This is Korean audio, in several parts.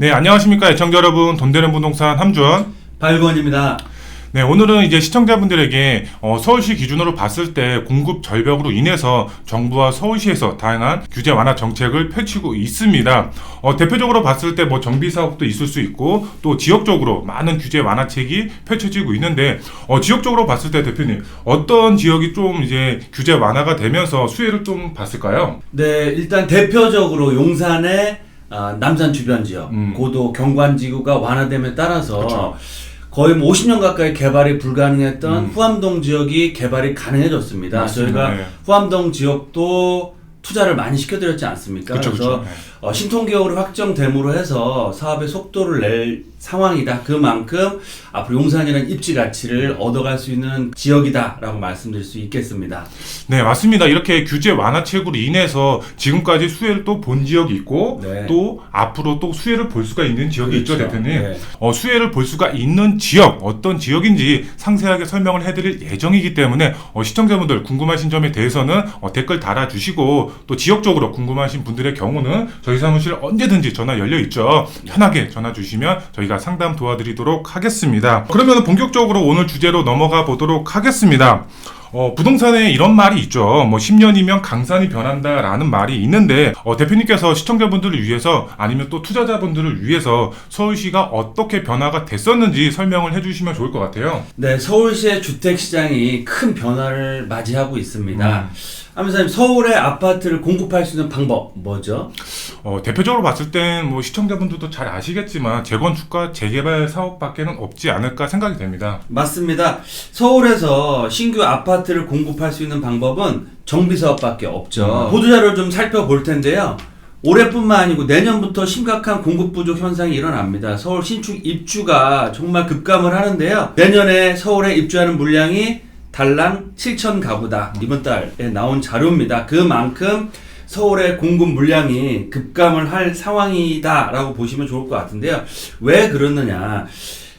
네, 안녕하십니까 애청자 여러분. 돈 되는 부동산 함주원. 발권입니다. 네, 오늘은 이제 시청자분들에게 어, 서울시 기준으로 봤을 때 공급 절벽으로 인해서 정부와 서울시에서 다양한 규제 완화 정책을 펼치고 있습니다. 어, 대표적으로 봤을 때 뭐 정비 사업도 있을 수 있고 또 지역적으로 많은 규제 완화책이 펼쳐지고 있는데 어, 지역적으로 봤을 때 대표님 어떤 지역이 좀 이제 규제 완화가 되면서 수혜를 좀 봤을까요? 네, 일단 대표적으로 용산의 아, 남산 주변 지역, 음. 고도 경관 지구가 완화됨에 따라서 그쵸. 거의 뭐 50년 가까이 개발이 불가능했던 음. 후암동 지역이 개발이 가능해졌습니다. 맞습니다. 저희가 네. 후암동 지역도 투자를 많이 시켜드렸지 않습니까? 그쵸, 래서 그쵸. 네. 어, 신통기업으로 확정됨으로 해서 사업의 속도를 낼 상황이다. 그만큼 앞으로 용산이라는 입지 가치를 얻어갈 수 있는 지역이다라고 말씀드릴 수 있겠습니다. 네, 맞습니다. 이렇게 규제 완화책으로 인해서 지금까지 수혜를 또 본 지역이 있고 네. 또 앞으로 또 수혜를 볼 수가 있는 지역이 있죠, 그렇죠. 대표님. 네. 어, 수혜를 볼 수가 있는 지역, 어떤 지역인지 상세하게 설명을 해드릴 예정이기 때문에 어, 시청자분들 궁금하신 점에 대해서는 어, 댓글 달아주시고 또 지역적으로 궁금하신 분들의 경우는 저희 사무실 언제든지 전화 열려 있죠. 편하게 전화 주시면 저희 가 상담 도와드리도록 하겠습니다. 그러면 본격적으로 오늘 주제로 넘어가 보도록 하겠습니다. 어, 부동산에 이런 말이 있죠. 뭐 10년이면 강산이 변한다라는 말이 있는데 어, 대표님께서 시청자분들을 위해서 아니면 또 투자자분들을 위해서 서울시가 어떻게 변화가 됐었는지 설명을 해주시면 좋을 것 같아요. 네, 서울시의 주택 시장이 큰 변화를 맞이하고 있습니다. 아 무사님 서울의 아파트를 공급할 수 있는 방법 뭐죠? 어, 대표적으로 봤을 땐 뭐 시청자분들도 잘 아시겠지만 재건축과 재개발 사업밖에는 없지 않을까 생각이 됩니다. 맞습니다. 서울에서 신규 아파트를 공급할 수 있는 방법은 정비 사업밖에 없죠. 음. 보도자료를 좀 살펴볼 텐데요. 올해뿐만 아니고 내년부터 심각한 공급 부족 현상이 일어납니다. 서울 신축 입주가 정말 급감을 하는데요. 내년에 서울에 입주하는 물량이 달랑 7천 가구다. 이번 달에 나온 자료입니다. 그만큼 서울의 공급 물량이 급감을 할 상황이다라고 보시면 좋을 것 같은데요. 왜 그러느냐?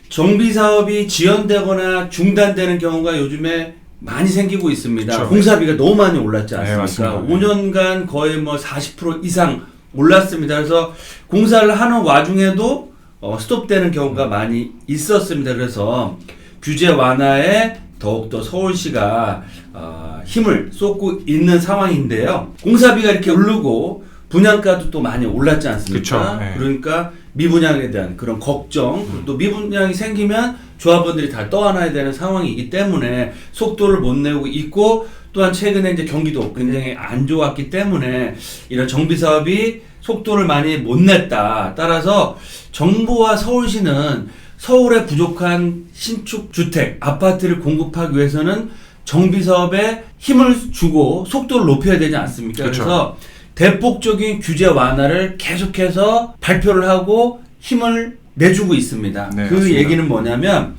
정비 사업이 지연되거나 중단되는 경우가 요즘에 많이 생기고 있습니다. 그쵸. 공사비가 너무 많이 올랐지 네, 않습니까? 맞습니다. 5년간 거의 뭐 40% 이상 올랐습니다. 그래서 공사를 하는 와중에도 어, 스톱되는 경우가 많이 있었습니다. 그래서 규제 완화에 더욱더 서울시가 어, 힘을 쏟고 있는 상황인데요. 공사비가 이렇게 오르고 분양가도 또 많이 올랐지 않습니까? 그쵸, 네. 그러니까 미분양에 대한 그런 걱정, 그리고 또 미분양이 생기면 조합원들이 다 떠안아야 되는 상황이기 때문에 속도를 못 내고 있고 또한 최근에 이제 경기도 굉장히 안 좋았기 때문에 이런 정비 사업이 속도를 많이 못 냈다. 따라서 정부와 서울시는 서울에 부족한 신축 주택, 아파트를 공급하기 위해서는 정비 사업에 힘을 주고 속도를 높여야 되지 않습니까? 그쵸. 그래서 대폭적인 규제 완화를 계속해서 발표를 하고 힘을 내주고 있습니다. 네, 그 맞습니다. 얘기는 뭐냐면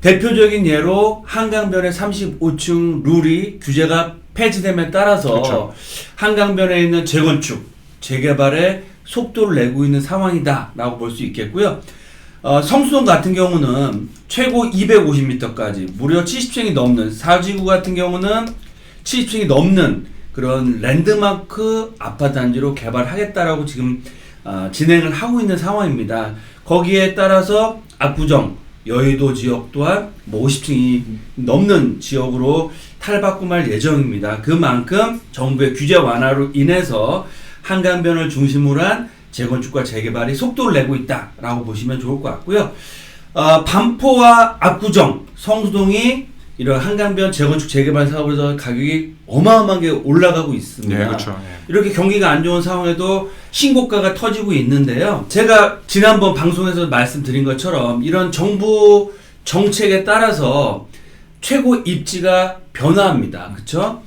대표적인 예로 한강변의 35층 룰이 규제가 폐지됨에 따라서 그쵸. 한강변에 있는 재건축, 재개발에 속도를 내고 있는 상황이다라고 볼 수 있겠고요. 어, 성수동 같은 경우는 최고 250m까지 무려 70층이 넘는 사지구 같은 경우는 70층이 넘는 그런 랜드마크 아파트 단지로 개발하겠다라고 지금 어, 진행을 하고 있는 상황입니다. 거기에 따라서 압구정, 여의도 지역 또한 뭐 50층이 넘는 지역으로 탈바꿈할 예정입니다. 그만큼 정부의 규제 완화로 인해서 한강변을 중심으로 한 재건축과 재개발이 속도를 내고 있다라고 보시면 좋을 것 같고요. 어, 반포와 압구정, 성수동이 이런 한강변 재건축 재개발 사업에서 가격이 어마어마하게 올라가고 있습니다. 네, 그렇죠. 네. 이렇게 경기가 안 좋은 상황에도 신고가가 터지고 있는데요. 제가 지난번 방송에서 말씀드린 것처럼 이런 정부 정책에 따라서 최고 입지가 변화합니다. 그렇죠?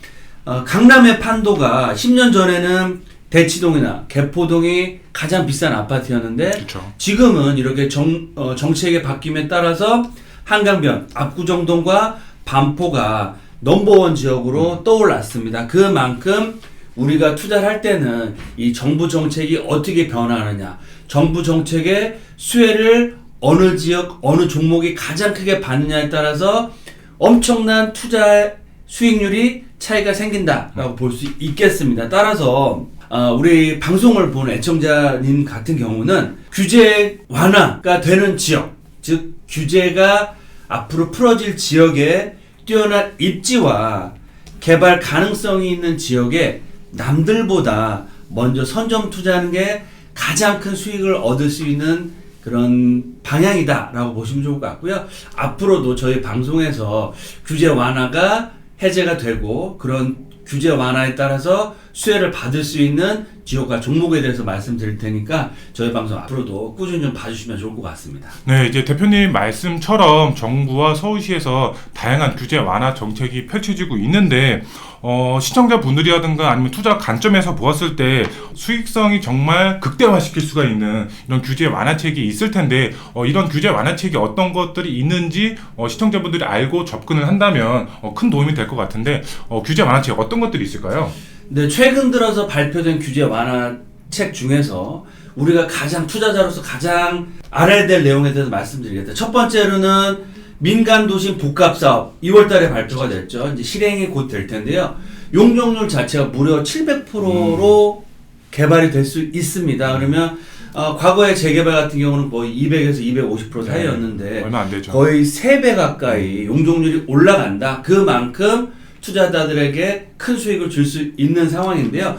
어, 강남의 판도가 10년 전에는 대치동이나 개포동이 가장 비싼 아파트였는데 그렇죠. 지금은 이렇게 정, 어, 정책의 바뀜에 따라서 한강변, 압구정동과 반포가 넘버원 지역으로 떠올랐습니다. 그만큼 우리가 투자를 할 때는 이 정부 정책이 어떻게 변화하느냐, 정부 정책의 수혜를 어느 지역, 어느 종목이 가장 크게 받느냐에 따라서 엄청난 투자 수익률이 차이가 생긴다라고 볼 수 있겠습니다. 따라서 어, 우리 방송을 본 애청자님 같은 경우는 규제 완화가 되는 지역, 즉 규제가 앞으로 풀어질 지역에 뛰어난 입지와 개발 가능성이 있는 지역에 남들보다 먼저 선점 투자하는 게 가장 큰 수익을 얻을 수 있는 그런 방향이다라고 보시면 좋을 것 같고요. 앞으로도 저희 방송에서 규제 완화가 해제가 되고 그런 규제 완화에 따라서 수혜를 받을 수 있는 지역과 종목에 대해서 말씀드릴 테니까 저희 방송 앞으로도 꾸준히 좀 봐주시면 좋을 것 같습니다. 네, 이제 대표님 말씀처럼 정부와 서울시에서 다양한 규제 완화 정책이 펼쳐지고 있는데 어, 시청자분들이라든가 아니면 투자 관점에서 보았을 때 수익성이 정말 극대화시킬 수가 있는 이런 규제 완화책이 있을 텐데 어, 이런 규제 완화책이 어떤 것들이 있는지 어, 시청자분들이 알고 접근을 한다면 어, 큰 도움이 될 것 같은데 어, 규제 완화책 어떤 것들이 있을까요? 네, 최근 들어서 발표된 규제 완화책 중에서 우리가 가장 투자자로서 가장 알아야 될 내용에 대해서 말씀드리겠다. 첫 번째로는 민간 도심 복합 사업 2월 달에 발표가 됐죠. 이제 실행이 곧 될 텐데요. 용적률 자체가 무려 700%로 개발이 될 수 있습니다. 그러면 어, 과거에 재개발 같은 경우는 거의 200에서 250% 사이였는데 얼마 안 되죠. 거의 3배 가까이 용적률이 올라간다. 그만큼 투자자들에게 큰 수익을 줄 수 있는 상황인데요.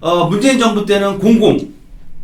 어, 문재인 정부 때는 공공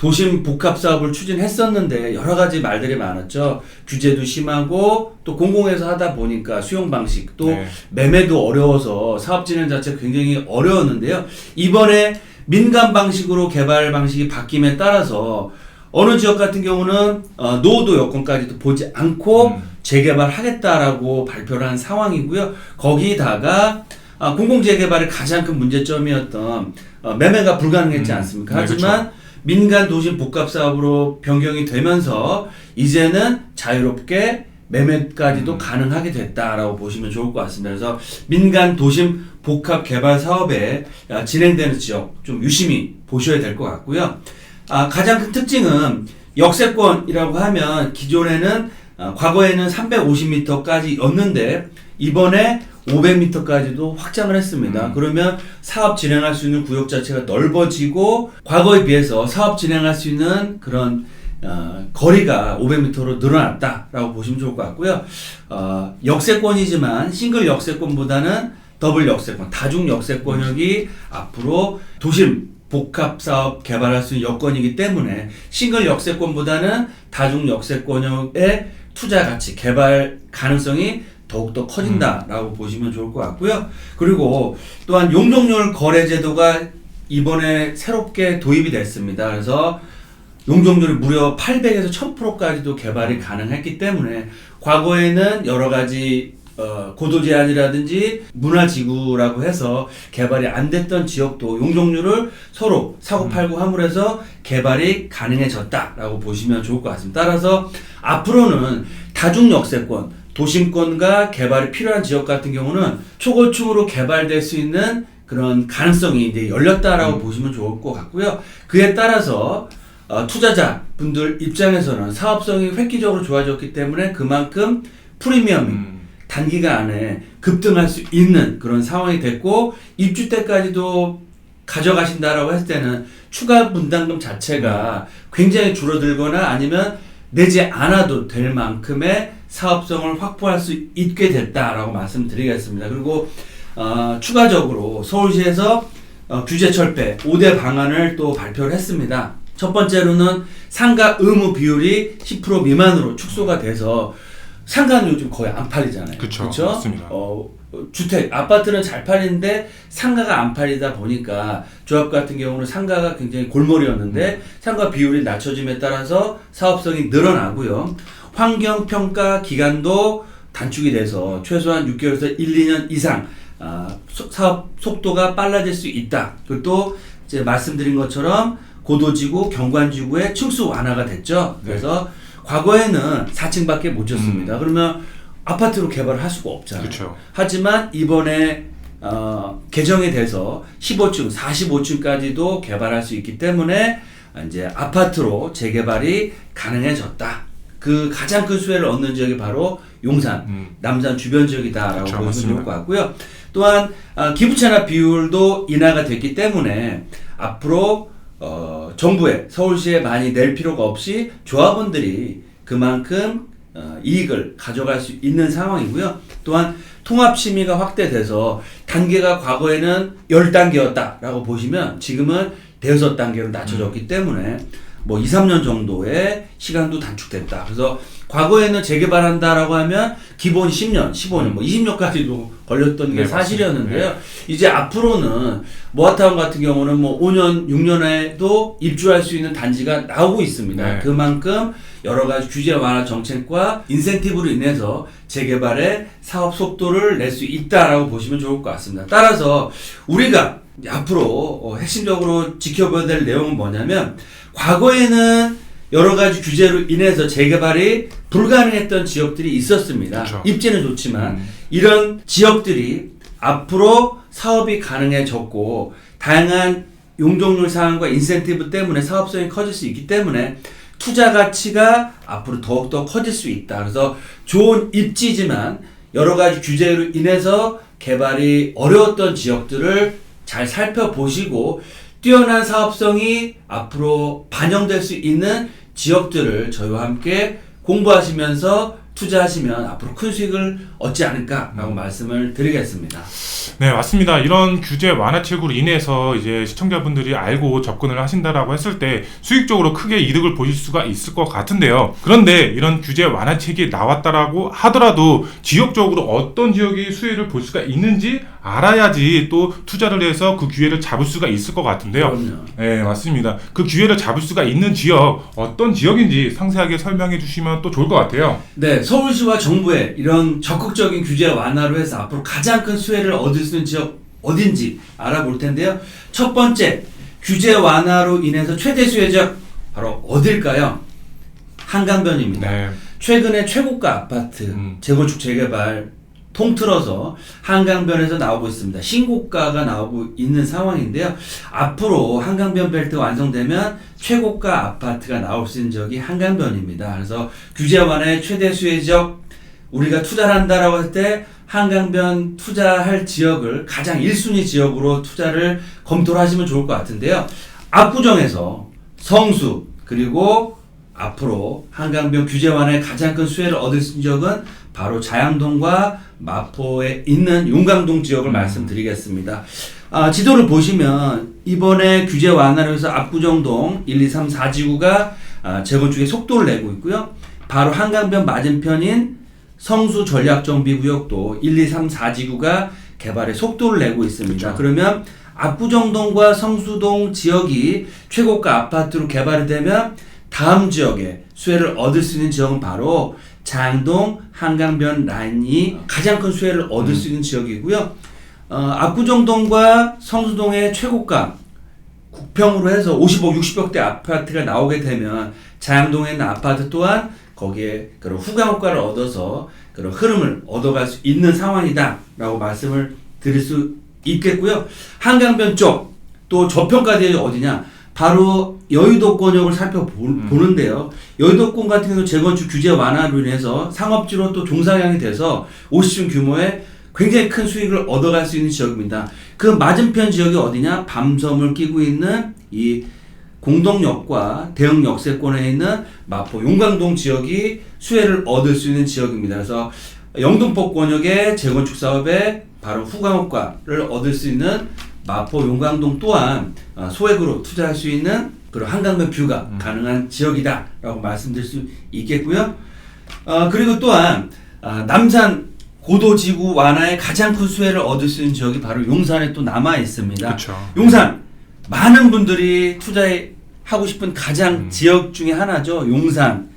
도심 복합 사업을 추진했었는데 여러 가지 말들이 많았죠. 규제도 심하고 또 공공에서 하다 보니까 수용 방식 또 네. 매매도 어려워서 사업 진행 자체가 굉장히 어려웠는데요. 이번에 민간 방식으로 개발 방식이 바뀜에 따라서 어느 지역 같은 경우는 어, 노후도 여건까지도 보지 않고 음. 재개발하겠다라고 발표를 한 상황이고요. 거기다가 아, 공공 재개발의 가장 큰 문제점이었던 어, 매매가 불가능했지 음. 않습니까? 네, 하지만 민간 도심 복합 사업으로 변경이 되면서 이제는 자유롭게 매매까지도 음. 가능하게 됐다라고 보시면 좋을 것 같습니다. 그래서 민간 도심 복합 개발 사업에 아, 진행되는 지역 좀 유심히 보셔야 될 것 같고요. 아, 가장 큰 특징은 역세권이라고 하면 기존에는 아, 과거에는 350m까지였는데 이번에 500m까지도 확장을 했습니다. 음. 그러면 사업 진행할 수 있는 구역 자체가 넓어지고 과거에 비해서 사업 진행할 수 있는 그런 어, 거리가 500m로 늘어났다라고 보시면 좋을 것 같고요. 어, 역세권이지만 싱글 역세권보다는 더블 역세권, 다중 역세권역이 앞으로 도심 복합 사업 개발할 수 있는 여건이기 때문에 싱글 역세권보다는 다중 역세권역의 투자 가치, 개발 가능성이 더욱더 커진다라고 보시면 좋을 것 같고요. 그리고 또한 용적률 거래 제도가 이번에 새롭게 도입이 됐습니다. 그래서 용적률이 무려 800에서 1000%까지도 개발이 가능했기 때문에 과거에는 여러 가지 어, 고도 제한이라든지 문화지구라고 해서 개발이 안 됐던 지역도 용적률을 서로 사고팔고 함으로 해서 개발이 가능해졌다라고 보시면 좋을 것 같습니다. 따라서 앞으로는 다중 역세권, 도심권과 개발이 필요한 지역 같은 경우는 초고층으로 개발될 수 있는 그런 가능성이 이제 열렸다라고 보시면 좋을 것 같고요. 그에 따라서 어, 투자자 분들 입장에서는 사업성이 획기적으로 좋아졌기 때문에 그만큼 프리미엄이 음. 단기간 안에 급등할 수 있는 그런 상황이 됐고 입주 때까지도 가져가신다라고 했을 때는 추가 분담금 자체가 굉장히 줄어들거나 아니면 내지 않아도 될 만큼의 사업성을 확보할 수 있게 됐다라고 말씀드리겠습니다. 그리고 어, 추가적으로 서울시에서 어, 규제 철폐 5대 방안을 또 발표를 했습니다. 첫 번째로는 상가 의무 비율이 10% 미만으로 축소가 돼서 상가는 요즘 거의 안 팔리잖아요. 맞습니다. 어, 어, 주택, 아파트는 잘 팔리는데 상가가 안 팔리다 보니까 조합 같은 경우는 상가가 굉장히 골몰이었는데 상가 비율이 낮춰짐에 따라서 사업성이 늘어나고요. 환경평가 기간도 단축이 돼서 최소한 6개월에서 1, 2년 이상 아, 소- 사업 속도가 빨라질 수 있다. 그리고 또 이제 말씀드린 것처럼 고도지구, 경관지구의 층수 완화가 됐죠. 그래서 과거에는 4층밖에 못 졌습니다. 그러면 아파트로 개발을 할 수가 없잖아요. 그쵸. 하지만 이번에 어, 개정이 돼서 15층, 45층까지도 개발할 수 있기 때문에 이제 아파트로 재개발이 가능해졌다. 그 가장 큰 수혜를 얻는 지역이 바로 용산, 음. 남산 주변 지역이다라고 그렇죠, 보시면 좋을. 것 같고요. 또한 아, 기부 찬합 비율도 인하가 됐기 때문에 앞으로 어, 정부에 서울시에 많이 낼 필요가 없이 조합원들이 그만큼 어, 이익을 가져갈 수 있는 상황이고요. 또한 통합 심의가 확대돼서 단계가 과거에는 10단계였다라고 보시면 지금은 대여섯 단계로 낮춰졌기 때문에 뭐 2, 3년 정도의 시간도 단축됐다. 그래서 과거에는 재개발한다라고 하면 기본 10년, 15년, 뭐 20년까지도 걸렸던 게 네, 사실이었는데요. 이제 앞으로는 모아타운 같은 경우는 뭐 5년, 6년에도 입주할 수 있는 단지가 나오고 있습니다. 네. 그만큼 여러 가지 규제 완화 정책과 인센티브로 인해서 재개발의 사업 속도를 낼 수 있다라고 보시면 좋을 것 같습니다. 따라서 우리가 앞으로 어, 핵심적으로 지켜봐야 될 내용은 뭐냐면 과거에는 여러 가지 규제로 인해서 재개발이 불가능했던 지역들이 있었습니다. 그렇죠. 입지는 좋지만 음. 이런 지역들이 앞으로 사업이 가능해졌고 다양한 용적률 상황과 인센티브 때문에 사업성이 커질 수 있기 때문에 투자 가치가 앞으로 더욱더 커질 수 있다. 그래서 좋은 입지지만 여러 가지 규제로 인해서 개발이 어려웠던 지역들을 잘 살펴보시고 뛰어난 사업성이 앞으로 반영될 수 있는 지역들을 저희와 함께 공부하시면서 투자하시면 앞으로 큰 수익을 얻지 않을까라고 말씀을 드리겠습니다. 네, 맞습니다. 이런 규제 완화책으로 인해서 이제 시청자분들이 알고 접근을 하신다라고 했을 때 수익적으로 크게 이득을 보실 수가 있을 것 같은데요. 그런데 이런 규제 완화책이 나왔다라고 하더라도 지역적으로 어떤 지역이 수혜를 볼 수가 있는지 알아야지 또 투자를 해서 그 기회를 잡을 수가 있을 것 같은데요. 그럼요. 네, 맞습니다. 그 기회를 잡을 수가 있는 지역, 어떤 지역인지 상세하게 설명해 주시면 또 좋을 것 같아요. 네, 서울시와 정부의 이런 적극 적인 규제 완화로 해서 앞으로 가장 큰 수혜를 얻을 수 있는 지역 어딘지 알아볼 텐데요. 첫 번째, 규제 완화로 인해서 최대 수혜 지역 바로 어딜까요? 한강변입니다. 네. 최근에 최고가 아파트 음. 재건축 재개발 통틀어서 한강변에서 나오고 있습니다. 신고가가 나오고 있는 상황인데요. 앞으로 한강변 벨트 완성되면 최고가 아파트가 나올 수 있는 지역이 한강변입니다. 그래서 규제 완화의 최대 수혜 지역 우리가 투자를 한다라고 할 때 한강변 투자할 지역을 가장 1순위 지역으로 투자를 검토를 하시면 좋을 것 같은데요. 압구정에서 성수 그리고 앞으로 한강변 규제 완화의 가장 큰 수혜를 얻을 수 있는 지역은 바로 자양동과 마포에 있는 용강동 지역을 말씀드리겠습니다. 아, 지도를 보시면 이번에 규제 완화를 해서 압구정동 1, 2, 3, 4지구가 아, 재건축에 속도를 내고 있고요. 바로 한강변 맞은편인 성수 전략정비구역도 1, 2, 3, 4지구가 개발에 속도를 내고 있습니다. 그러면 압구정동과 성수동 지역이 최고가 아파트로 개발이 되면 다음 지역에 수혜를 얻을 수 있는 지역은 바로 장동 한강변 라인이 가장 큰 수혜를 얻을 수 있는 지역이고요. 어, 압구정동과 성수동의 최고가 국평으로 해서 50억, 60억대 아파트가 나오게 되면 자양동에 있는 아파트 또한 거기에 그런 후광 효과를 얻어서 그런 흐름을 얻어갈 수 있는 상황이다라고 말씀을 드릴 수 있겠고요. 한강변 쪽 또 저평가대지 어디냐? 바로 여의도권역을 살펴보는데요. 여의도권 같은 경우 재건축 규제 완화로 인해서 상업지로 또 종상향이 돼서 50층 규모의 굉장히 큰 수익을 얻어갈 수 있는 지역입니다. 그 맞은편 지역이 어디냐? 밤섬을 끼고 있는 이 공동역과 대형 역세권에 있는 마포 용강동 지역이 수혜를 얻을 수 있는 지역입니다. 그래서 영등포 권역의 재건축 사업에 바로 후광 효과를 얻을 수 있는 마포 용강동 또한 어, 소액으로 투자할 수 있는 그런 한강변 뷰가 가능한 지역이다라고 말씀드릴 수 있겠고요. 어, 그리고 또한 아, 남산 고도지구 완화의 가장 큰 수혜를 얻을 수 있는 지역이 바로 용산에 또 남아 있습니다. 그렇죠. 용산 많은 분들이 투자하고 싶은 가장 지역 중에 하나죠. 용산.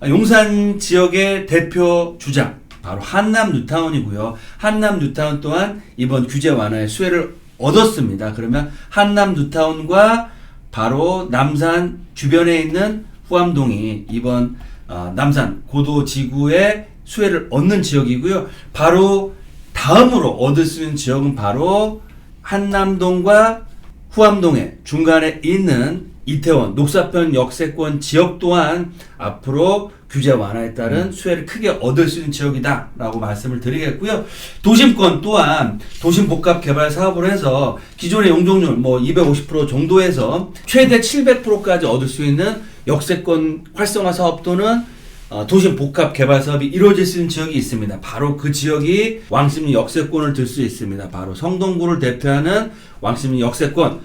아, 용산 지역의 대표 주장 바로 한남 뉴타운이고요. 한남 뉴타운 또한 이번 규제 완화의 수혜를 얻었습니다. 그러면 한남 뉴타운과 바로 남산 주변에 있는 후암동이 이번 어, 남산 고도 지구의 수혜를 얻는 지역이고요. 바로 다음으로 얻을 수 있는 지역은 바로 한남동과 후암동에 중간에 있는 이태원 녹사편 역세권 지역 또한 앞으로 규제 완화에 따른 수혜를 크게 얻을 수 있는 지역이다라고 말씀을 드리겠고요. 도심권 또한 도심 복합 개발 사업을 해서 기존의 용적률 뭐 250% 정도에서 최대 700%까지 얻을 수 있는 역세권 활성화 사업 또는 어, 도심 복합 개발 사업이 이루어질 수 있는 지역이 있습니다. 바로 그 지역이 왕십리 역세권을 들 수 있습니다. 바로 성동구를 대표하는 왕십리 역세권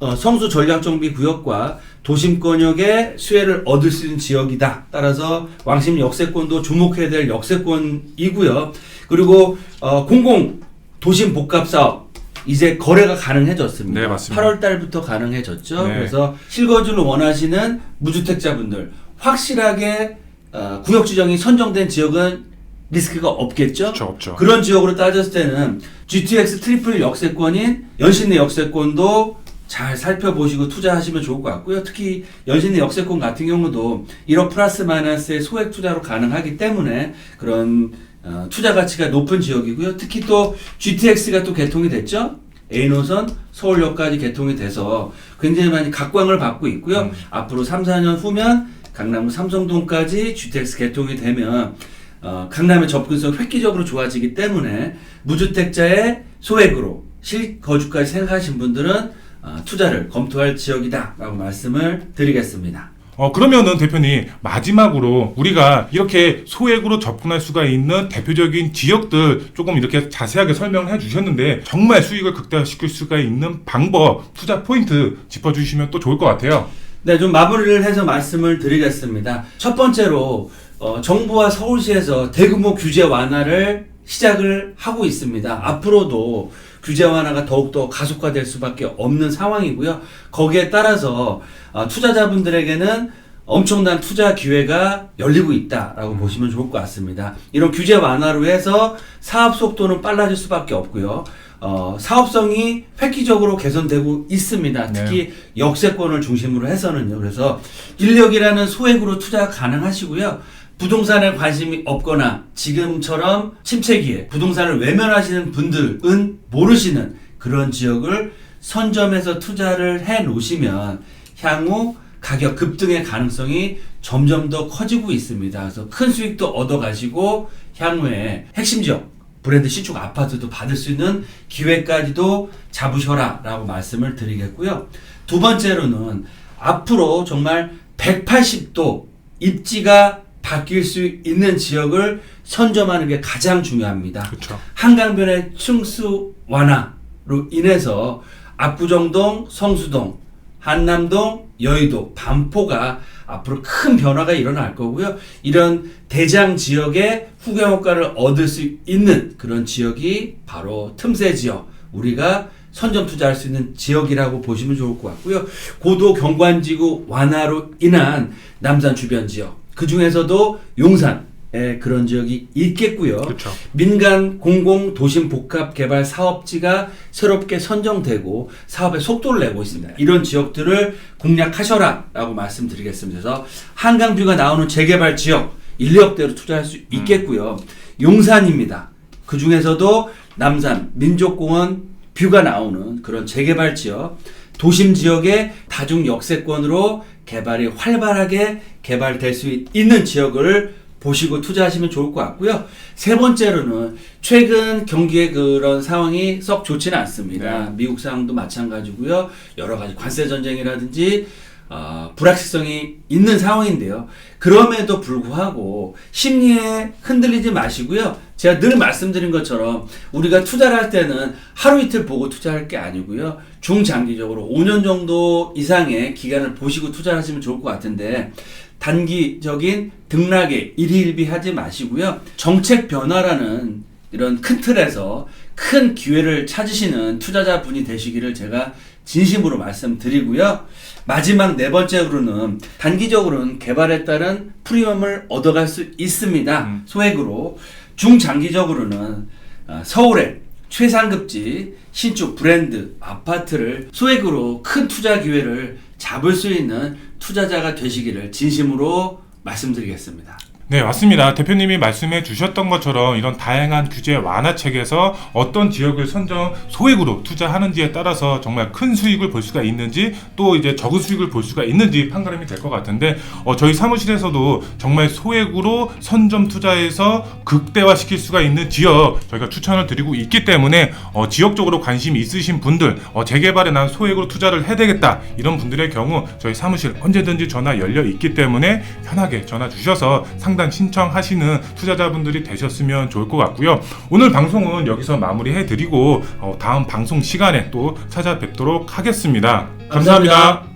어, 성수 전략정비 구역과 도심권역의 수혜를 얻을 수 있는 지역이다. 따라서 왕십리 역세권도 주목해야 될 역세권이고요. 그리고 어, 공공 도심 복합 사업 이제 거래가 가능해졌습니다. 네, 맞습니다. 8월 달부터 가능해졌죠. 네. 그래서 실거주를 원하시는 무주택자분들 확실하게 어, 구역 지정이 선정된 지역은 리스크가 없겠죠. 그렇죠, 없죠. 그런 지역으로 따졌을 때는 GTX 트리플 역세권인 연신내 역세권도 잘 살펴보시고 투자하시면 좋을 것 같고요. 특히 연신내 역세권 같은 경우도 1억 플러스 마이너스의 소액 투자로 가능하기 때문에 그런 어, 투자 가치가 높은 지역이고요. 특히 또 GTX가 또 개통이 됐죠. A노선 서울역까지 개통이 돼서 굉장히 많이 각광을 받고 있고요. 음. 앞으로 3, 4년 후면 강남구 삼성동까지 GTX 개통이 되면 어, 강남의 접근성 획기적으로 좋아지기 때문에 무주택자의 소액으로 실거주까지 생각하신 분들은 어, 투자를 검토할 지역이다라고 말씀을 드리겠습니다. 어, 그러면은 대표님, 마지막으로 우리가 이렇게 소액으로 접근할 수가 있는 대표적인 지역들 조금 이렇게 자세하게 설명을 해 주셨는데, 정말 수익을 극대화시킬 수가 있는 방법, 투자 포인트 짚어주시면 또 좋을 것 같아요. 네, 좀 마무리를 해서 말씀을 드리겠습니다. 첫 번째로 어, 정부와 서울시에서 대규모 규제 완화를 시작을 하고 있습니다. 앞으로도 규제 완화가 더욱더 가속화될 수밖에 없는 상황이고요. 거기에 따라서 어, 투자자분들에게는 엄청난 투자 기회가 열리고 있다라고 보시면 좋을 것 같습니다. 이런 규제 완화로 해서 사업 속도는 빨라질 수밖에 없고요. 어, 사업성이 획기적으로 개선되고 있습니다. 특히 역세권을 중심으로 해서는요. 그래서 인력이라는 소액으로 투자 가능하시고요. 부동산에 관심이 없거나 지금처럼 침체기에 부동산을 외면하시는 분들은 모르시는 그런 지역을 선점해서 투자를 해 놓으시면 향후 가격 급등의 가능성이 점점 더 커지고 있습니다. 그래서 큰 수익도 얻어 가시고 향후에 핵심 지역 브랜드 신축 아파트도 받을 수 있는 기회까지도 잡으셔라 라고 말씀을 드리겠고요. 두 번째로는 앞으로 정말 180도 입지가 바뀔 수 있는 지역을 선점하는 게 가장 중요합니다. 그렇죠. 한강변의 층수 완화로 인해서 압구정동, 성수동, 한남동, 여의도, 반포가 앞으로 큰 변화가 일어날 거고요. 이런 대장 지역의 후경 효과를 얻을 수 있는 그런 지역이 바로 틈새 지역. 우리가 선점 투자할 수 있는 지역이라고 보시면 좋을 것 같고요. 고도 경관지구 완화로 인한 남산 주변 지역. 그 중에서도 용산 에 그런 지역이 있겠고요. 그렇죠. 민간 공공 도심 복합 개발 사업지가 새롭게 선정되고 사업에 속도를 내고 있습니다. 이런 지역들을 공략하셔라라고 말씀드리겠습니다. 그래서 한강 뷰가 나오는 재개발 지역 인력대로 투자할 수 있겠고요. 용산입니다. 그 중에서도 남산 민족공원 뷰가 나오는 그런 재개발 지역 도심 지역의 다중 역세권으로 개발이 활발하게 개발될 수 있는 지역을 보시고 투자하시면 좋을 것 같고요. 세 번째로는 최근 경기의 그런 상황이 썩 좋지는 않습니다. 미국 상황도 마찬가지고요. 여러 가지 관세 전쟁이라든지 어, 불확실성이 있는 상황인데요. 그럼에도 불구하고 심리에 흔들리지 마시고요. 제가 늘 말씀드린 것처럼 우리가 투자를 할 때는 하루 이틀 보고 투자할 게 아니고요. 중장기적으로 5년 정도 이상의 기간을 보시고 투자하시면 좋을 것 같은데 단기적인 등락에 일희일비하지 마시고요. 정책 변화라는 이런 큰 틀에서 큰 기회를 찾으시는 투자자분이 되시기를 제가 진심으로 말씀드리고요. 마지막 네 번째로는 단기적으로는 개발에 따른 프리미엄을 얻어갈 수 있습니다. 음. 소액으로 중장기적으로는 어, 서울의 최상급지 신축 브랜드 아파트를 소액으로 큰 투자 기회를 잡을 수 있는 투자자가 되시기를 진심으로 말씀드리겠습니다. 네, 맞습니다. 대표님이 말씀해 주셨던 것처럼 이런 다양한 규제 완화책에서 어떤 지역을 선정 소액으로 투자하는지에 따라서 정말 큰 수익을 볼 수가 있는지 또 이제 적은 수익을 볼 수가 있는지 판가름이 될 것 같은데 어, 저희 사무실에서도 정말 소액으로 선점 투자해서 극대화시킬 수가 있는 지역 저희가 추천을 드리고 있기 때문에 어, 지역적으로 관심이 있으신 분들 어, 재개발에 난 소액으로 투자를 해야 되겠다 이런 분들의 경우 저희 사무실 언제든지 전화 열려 있기 때문에 편하게 전화 주셔서 상담 신청하시는 투자자분들이 되셨으면 좋을 것 같고요. 오늘 방송은 여기서 마무리해 드리고 어, 다음 방송 시간에 또 찾아뵙도록 하겠습니다 감사합니다. 감사합니다.